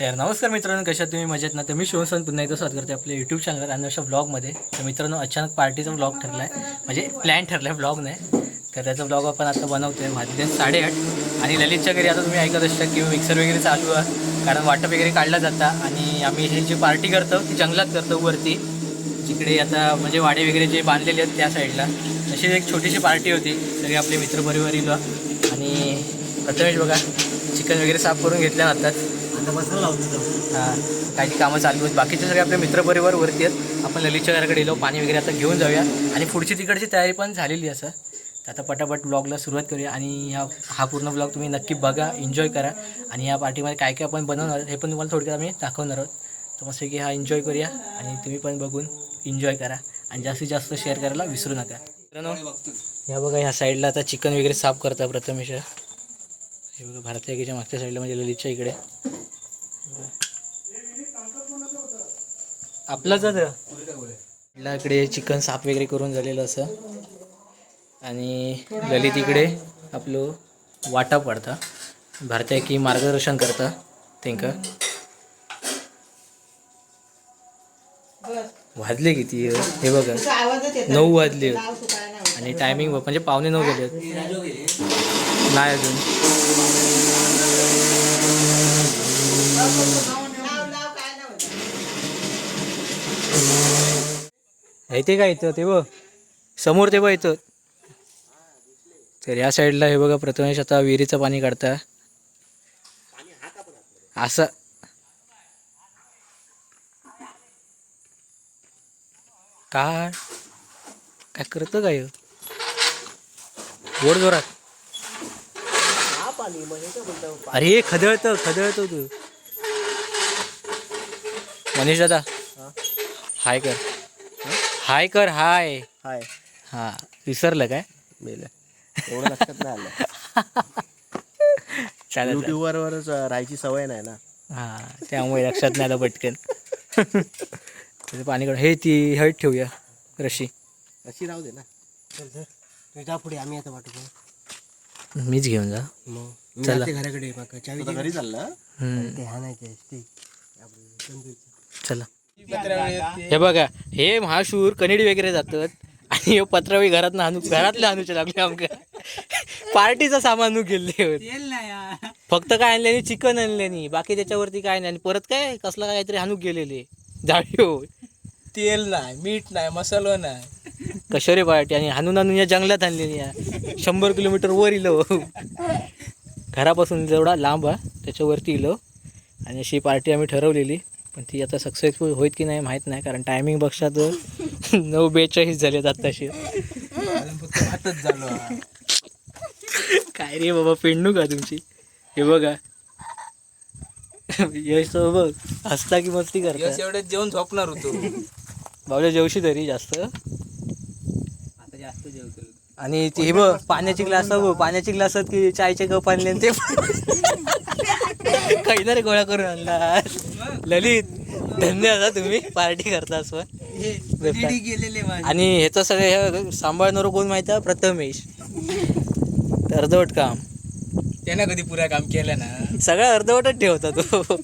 तर नमस्कार मित्रांनो कशा तुम्ही? मजेत ना? तर मी शिवसन पुन्हा एकदा स्वागत करते आपल्या यूट्यूब चॅनलवर आणि अशा ब्लॉगमध्ये तर मित्रांनो अचानक पार्टीचा ब्लॉग ठरला आहे म्हणजे प्लॅन ठरला आहे ब्लॉग नाही तर त्याचा ब्लॉग आपण आता बनवतो आहे वाजले साडेआठ. आणि ललितच्या घरी आता तुम्ही ऐकत असता की मिक्सर वगैरे चालू आहे. कारण वाटप वगैरे काढला जाता. आणि आम्ही हे जी पार्टी करतो ती जंगलात करतो वरती. जिकडे आता म्हणजे वाडे वगैरे जे बांधलेले आहेत त्या साईडला तशी एक छोटीशी पार्टी होती. सगळे आपले मित्रपरिवार इलो. आणि प्रथमेश बघा चिकन वगैरे साफ करून घेतल्या जातात. आता लावतो हां काही कामं चालू आहेत. बाकीचे सगळे आपले मित्रपरिवार वरती आहेत. आपण ललितच्या घराकडे येलो पाणी वगैरे आता घेऊन जाऊया. आणि पुढची तिकडची तयारी पण झालेली असं. तर आता पटापट ब्लॉगला सुरुवात करूया. आणि ह्या हा पूर्ण ब्लॉग तुम्ही नक्की बघा एन्जॉय करा. आणि या पार्टीमध्ये काय काय आपण बनवणार आहोत हे पण तुम्हाला थोडक्यात आम्ही दाखवणार आहोत. तर मस्त की हा एन्जॉय करूया. आणि तुम्ही पण बघून एन्जॉय करा. आणि जास्तीत जास्त शेअर करायला विसरू नका. मित्रांनो या बघा ह्या साईडला आता चिकन वगैरे साफ करता प्रथमेश. हे बघा भारतीय मागच्या साईडला म्हणजे ललितच्या इकडे. आपलंच आहे इकडे चिकन साफ वगैरे करून झालेलं असं. आणि ललित इकडे आपलं वाटा पडता. भारतीय की मार्गदर्शन करता तेंका वाजले किती? हे बघा. नऊ वाजले. आणि टायमिंग म्हणजे पावणे नऊ गेले. नाही अजून. माहिती का इथं ते बघ? समोर ते बघ इथं. तर या साईडला हे बघा प्रथमेश आता विहिरीचं पाणी काढता असं. काय? काय करतं काय गोड जोरात. अरे खदळत खदळतो तू. मनीष दादा. हाय कर. हाय कर हाय. हाय. हा विसरलं काय? मेलं. एवढं लक्षात नाही आलं. चालेल. युट्यूबवर वरच राहायची सवय नाही ना. हा त्यामुळे लक्षात नाही आलं पटकन. त्याचं पाणी काढ हे ती हळद ठेवूया रशी. अशी राहू दे ना. तुझ्या पुढे आम्ही आता वाटतो. मीच घेऊन जा. मग. चला. घराकडे चावी घरी चाललं? ते चला. हे बघा हे महाशूर कनेडी वगैरे जातात आणि हे पत्रावी घरात आणू घरातले आणूचे लागले आमका. पार्टीचं सामान आणू गेले होते. फक्त काय आणल्याने चिकन आणल्यानी बाकी त्याच्यावरती काय नाही. आणि परत काय कसला काहीतरी आणू गेलेले. जाळी हो तेल नाही मीठ नाही मसाला नाही. कशोरे पार्टी आणि हाणून आणून या जंगलात आणलेली या. शंभर किलोमीटर वर इलो. घरापासून जेवढा लांब आहे त्याच्यावरती इलो. आणि अशी पार्टी आम्ही ठरवलेली. पण ती आता सक्सेसफुल होईल की नाही माहीत नाही कारण टायमिंग बघशा तर नऊ बेचाळीस झाले जात तशी अजून फक्त भातच झालो हा. काय रे बाबा पेंडू का तुमची? हे बघा. यश तर बघ हसता की मस्ती करता. एवढे जेवण झोपणार होतो. बाबल्या जेवशी तरी जास्त. आता जास्त जेवतो. आणि ती हे बघ पाण्याची ग्लास बघ पाण्याची ग्लासात की चायचे कप आणले आणि ते काही ना रे गोळा करून आणला ललित धन्यवाद हा तुम्ही पार्टी करता पण गेलेले आणि ह्याचं सगळं हे सांभाळणार कोण माहिती आहे? प्रथमेश अर्धवट काम त्यानं कधी पुरा काम केलं ना? सगळं अर्धवटच ठेवता तो.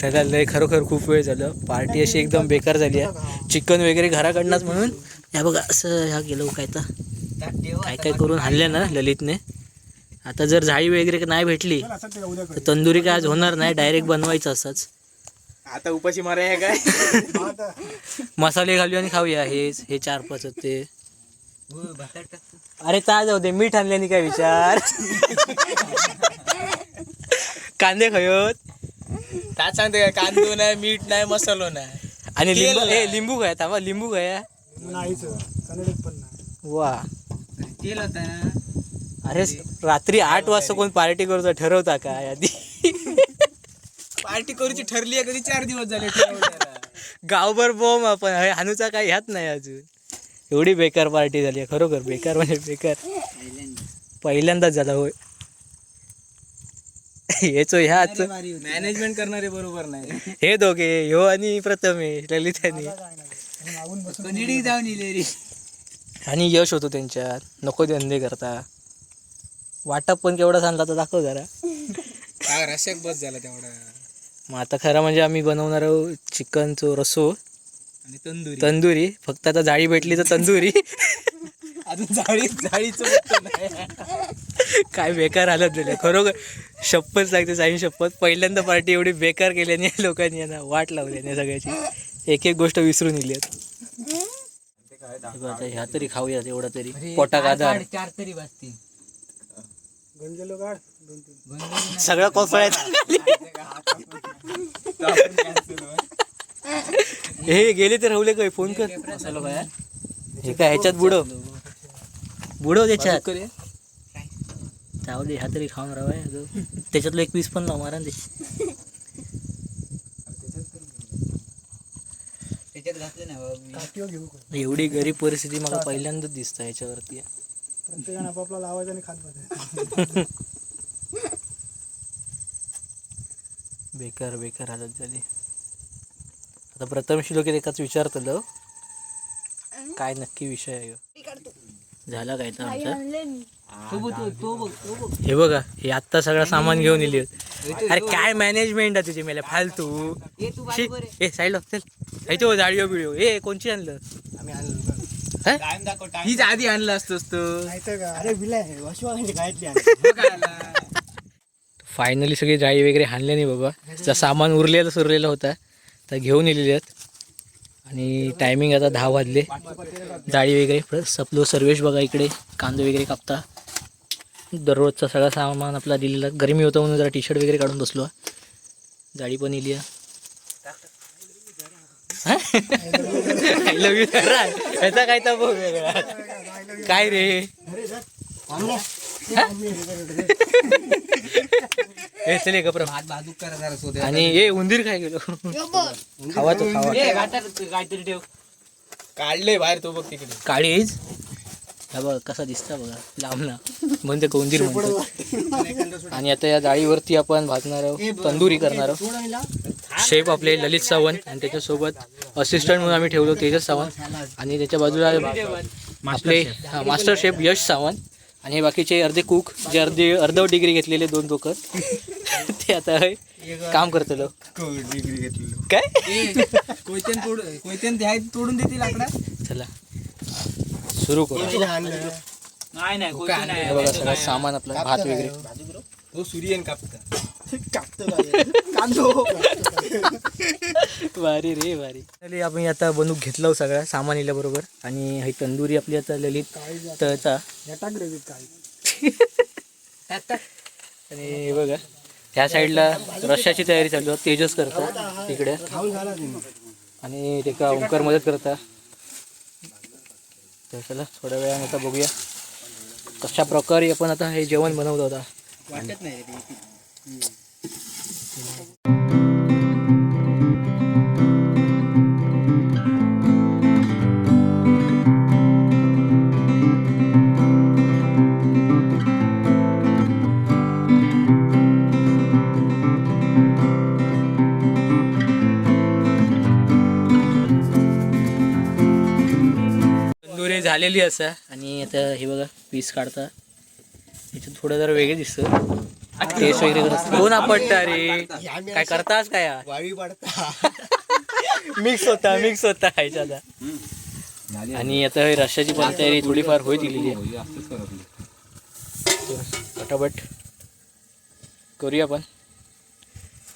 सगळं लय खरोखर खूप वेळ झालं. पार्टी अशी एकदम बेकार झाली आहे. चिकन वगैरे घराकडनंच म्हणून. या बघा असं ह्या गेलो काय तर. काय काय करून आणलं ना ललितने? आता जर जाळी वगैरे नाही भेटली तर तंदुरी काय आज होणार नाही डायरेक्ट बनवायचं असंच. आता उपाशी मारा आहे काय? मसाले घालूया आणि खाऊया हे हे चार पाच ते. अरे ता जाऊ दे मीठ आणल्याने काय विचार? कांदे खयोत? काय सांगते काय कांदो नाही मीठ नाही मसालो नाही. आणि लिंबू हे लिंबू काय थांबा लिंबू काय वा. तेल होता ना? अरे रात्री आठ वाजता कोण पार्टी करतो ठरवता काय आधी? पार्टी करूची ठरली आहे कधी? चार दिवस झाले ठरवल्याला. गावभर बॉम्ब आपण. हे हानूचा काय ह्यात नाही अजून. एवढी बेकार पार्टी झाली आहे, खरोखर बेकार म्हणजे बेकार. पहिल्यांदाच झाला होय. हेचो ह्याच मॅनेजमेंट करणारे बरोबर नाही. हे दोघे ह्यो आणि प्रथमेश ललित आणि कनिडी जाऊन इले रे आणि यश होतो त्यांच्यात. नको धंदे करता. वाटप पण केवढा सांगला तर दाखव जरा. काय रस्याक बस झाला तेवढा. मग आता खरं म्हणजे आम्ही बनवणार आहोत चिकनचो रसो. आणि तंदुरी. तंदुरी. फक्त आता जाळी भेटली तर तंदुरी. अजून जाळी जाळीचं बघतो नाही. काय बेकार हालत झाले. खरोखर शपथ सांगते साईन शपथ. पहिल्यांदा पार्टी एवढी बेकार केल्याने या लोकांनी यांना वाट लावल्याने सगळ्याची. एक एक गोष्ट विसरून इली आता. ह्या तरी खाऊया एवढा तरी. पोटाक आधार. चार तरी वाजतील. गंजलो काढ. दोन तीन सगळं कोसळायचं हे गेले तर राहुले काय फोन कर. हे काय ह्याच्यात बुडव? बुडव त्याच्यात. जाऊ दे ह्या तरी खाऊन राहाय त्याच्यातलं एक पीस पण लाव मारा ना ते. एवढी गरीब परिस्थिती मला पहिल्यांदाच दिसत ह्याच्यावरती. प्रत्येकाने आपापला लावायचा आणि खात बसायचं. बेकार बेकार हालत झाली. आता प्रथम शिलोकीत एकाच विचारतलं. काय नक्की विषय आहे? झाला काय तर आमचा? हे बघा हे आत्ता सगळं सामान घेऊन इली अरे काय मॅनेजमेंट आहे तुझी मेले फालतू. शी, ए साईड चल. ऐतो जाळीओ बिळीओ ए कोणची आणलं? आम्ही आणलो. हा? हीच आधी आणलं असतोस तू. नाही तर का? अरे विलाय वशवांची गायतली आणली. फायनली सगळी जाळी वगैरे हाणले नाही बाबा. त्याचं सामान उरलेलं सुरलेलं होता. तर घेऊन इलेले आहेत. आणि टायमिंग आता दहा वाजले. जाळी वगैरे प्लस आपलं सर्वेश बघा इकडे. कांदे वगैरे कापता. दररोजचा सगळा सामान आपला दिलेला. गरमी होतं म्हणून जरा टी शर्ट वगैरे काढून बसलो. जाळी पण इली आय लव्ह यू ह्याचा काय तर बघ वेगळा? काय रे? हे? चले सोद्या आणि ए उंदीर काय गेलो? खावा तो खावा काहीतरी ठेव. काढले बाहेर तो बघ तिकडे. काळीज हा बघ कसा दिसता बघा लांब ना म्हणते का उंदीर म्हणतो. आणि आता या जाळीवरती आपण भाजणार आहोत तंदुरी करणार आहोत. शेफ आपले ललित सावंत आणि त्याच्यासोबत असिस्टंट म्हणून आम्ही ठेवलो तेजस सावंत. आणि त्याच्या बाजूला आपले मास्टर शेफ यश सावंत. आणि हे बाकीचे अर्धे कुक जे अर्धे अर्धव डिग्री घेतलेले दोन लोक. ते आता हे काम करतलो डिग्री घेतली काय? कोयत्यान तोडून देतील चला. सुरू करू. नाही नाही हे बघा सगळं सामान आपलं भात वगैरे. तो सूर्यन कापता. कापतो कांदो. भारी रे भारी. आपण आता बनवून घेतलं सगळं सामान इल्या बरोबर. आणि ही तंदुरी आपली आता ललित तळता. आणि हे बघा त्या साईडला रश्याची तयारी चालू आहे. तेजस करता तिकडे आणि ते का ओंकार मदत करता. तर चला थोड्या वेळाने आता बघूया कशा प्रकारे आपण आता हे जेवण बनवलं होता वाटत नाही झालेली असा. आणि आता हे बघा पीस काढता. याच्यात थोडं जरा वेगळे दिसतं. टेस्ट वगैरे कोण आपटता रे काय करतास काय? वाळी पडता. मिक्स होता मिक्स होता ह्याच्यात आता. आणि आता हे रश्याची पण तयारी थोडीफार होई दिलेली आहे. पटापट करूया पण.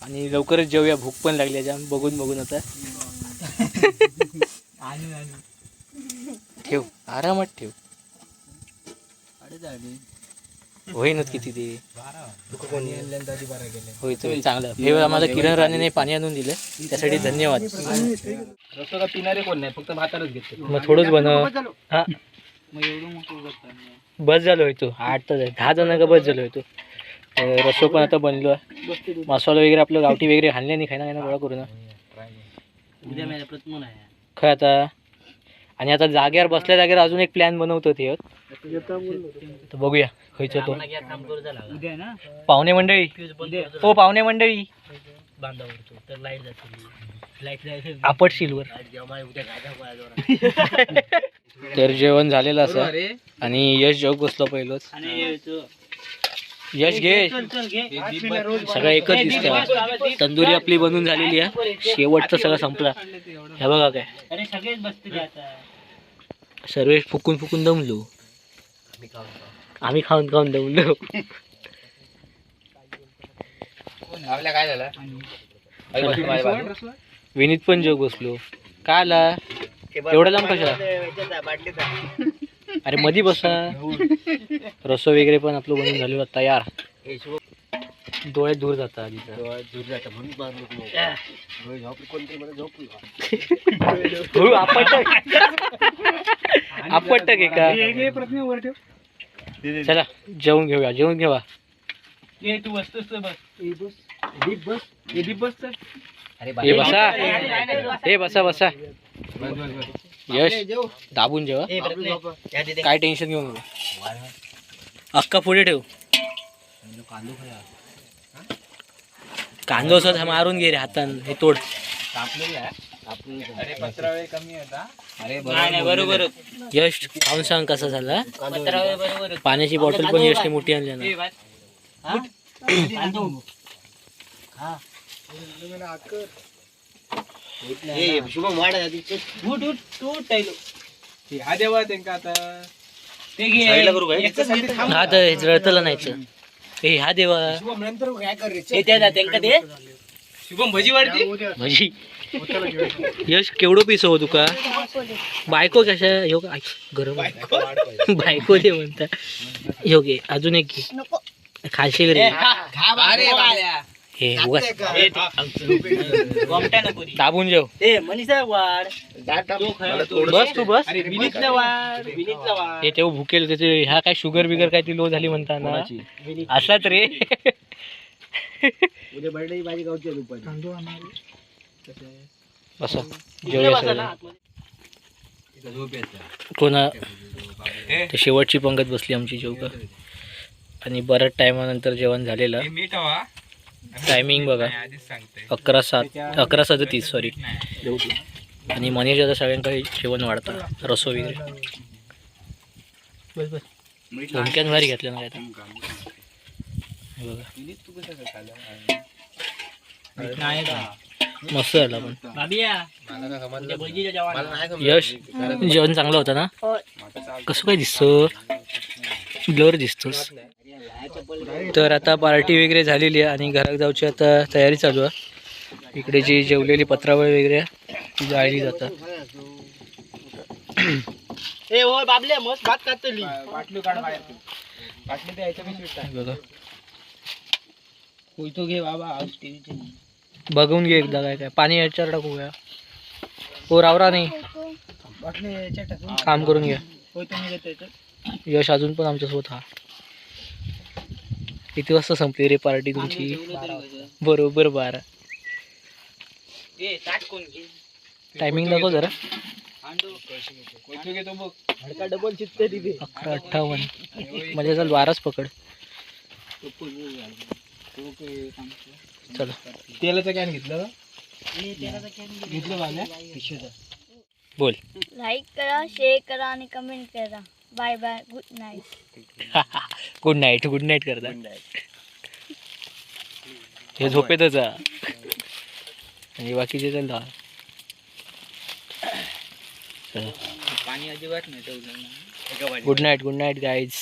आणि लवकरच जेवूया. भूक पण लागली आहे. जाम बघून बघून आता. ठेव. आरामात ठेव. होईनच किती ते. होय तुम्ही चांगलं. हे किरण राणेने पाणी आणून दिलं. त्यासाठी धन्यवाद. पिणारे कोण नाही फक्त भातालाच घेते मग थोडंच बनव. हा. बस झालो आहे तो. आठ तास आहे दहा जण का बस झालो आहे तो? तर रस्सो पण आता बनलो आहे. मसाला वगैरे आपलं गावठी वगैरे हाणले नाही खायना खायना गोळा करू ना. खय आता आणि आता जाग्यावर बसल्या जागेवर अजून एक प्लॅन बनवतो ते. तर बघूया खायचं तो. पाहुणे मंडळी. हो पाहुणे मंडळी. आपट सिल्वर तर जेवण झालेलं असं. आणि यश जेव बसलो पहिलोच. यश घे. सगळं एकच दिसतं तंदुरी आपली बनवून झालेली आहे. शेवटचं सगळं संपला. हे बघा काय. सर्वेश फुकून फुकून दमलो. आम्ही खाऊन खाऊन दमलो. आपल्या काय झालं? विनीत पण जोग बसलो. का आला? एवढा लांब कशा अरे मधी बसा. रसो वगैरे पण आपलं बनवून झालेलं तयार. डोळे दूर जातात आधीचं दूर जातं म्हणून. डोळे झोपले कोणतरी मला झोपलो हो, आपटक. आपटक आहे का चला जेवून घेऊया जेवून घेवा. तू बसतोस तर बस. दीप बस. दीप बस. तर हे बसा. हे बसा बसा. यश दाबून जेवा. काय टेन्शन घेऊ नको. अक्का पुढे ठेव. कांदो असं मारून घे रे हातान. हे तोड. अरे पत्रावळे कमी होता अरे बरोबर यश खाऊन सांग कसा झाला. पाण्याची बॉटल पण यशने मोठी आणली ना. आधी. हा देवा त्यांका आता? साईडला करू काय? हा? तर जळतला नाही हे हा देवा शुभम नंतर काय कर रे? शुभम भजी वाढते? म्हणजे यश केवढं पिस हो तुका? बायको कशा? ह्यो का- ऐक, गरम आहे. बायको? दे म्हणता. ह्यो घे अजून एक घे. खाशील रे अरे बाल्या. हे उगाच. दाबून जेव. बस तू बस. अरे विनीतला वाढ विनीतला वाढ. हे तेव्हा भुकेल त्याचे ह्या काय शुगर बिगर काय ती लो झाली म्हणता ना असलाच रे. उद्या बर्थडे माझी गावची आहे दुपारी. बसा. जेवूया सगळे. कोणा ते शेवटची पंगत बसली आमची जेवक आणि बऱ्याच टायमानंतर जेवण झालेलं. मीठ हवा. टायमिंग बघा. अकरा सात अकरा सदतीस सॉरी आणि मनीष आता सगळ्यांकडे जेवण वाढतं रसो वगैरे. झुमक्यान भारी घेतलं ना. हे बघा. मस्त झालं पण यश जेवण चांगलं होतं ना? कसं काय दिसतो? ब्लर दिसतोस. तर आता पार्टी वगैरे झालेली आहे आणि घरात जाऊची आता तयारी चालू आहे. इकडे जी जेवलेली पत्रावळ वगैरे आहे, ती जाळली जातात. हे बघून घे एकदा काय काय. पाणी याच्यावर टाकूया. हो रावरा नाही. काम करून घ्या. यश अजून पण आमच्यासोबत हा. किती वाजता संपली रे पार्टी तुमची? बरोबर बारा. टायमिंग दाखव जरा. डबल अकरा अठ्ठावन्न. म्हणजे चल बाराच पकड. चला. तेलाचं कॅन घेतलं बोल. लाईक करा शेअर करा आणि कमेंट करा. Bye bye good night good night good night करता. हे झोपेतच. आणि बाकीचे चल. पाणी अजिबात नाही good night good night guys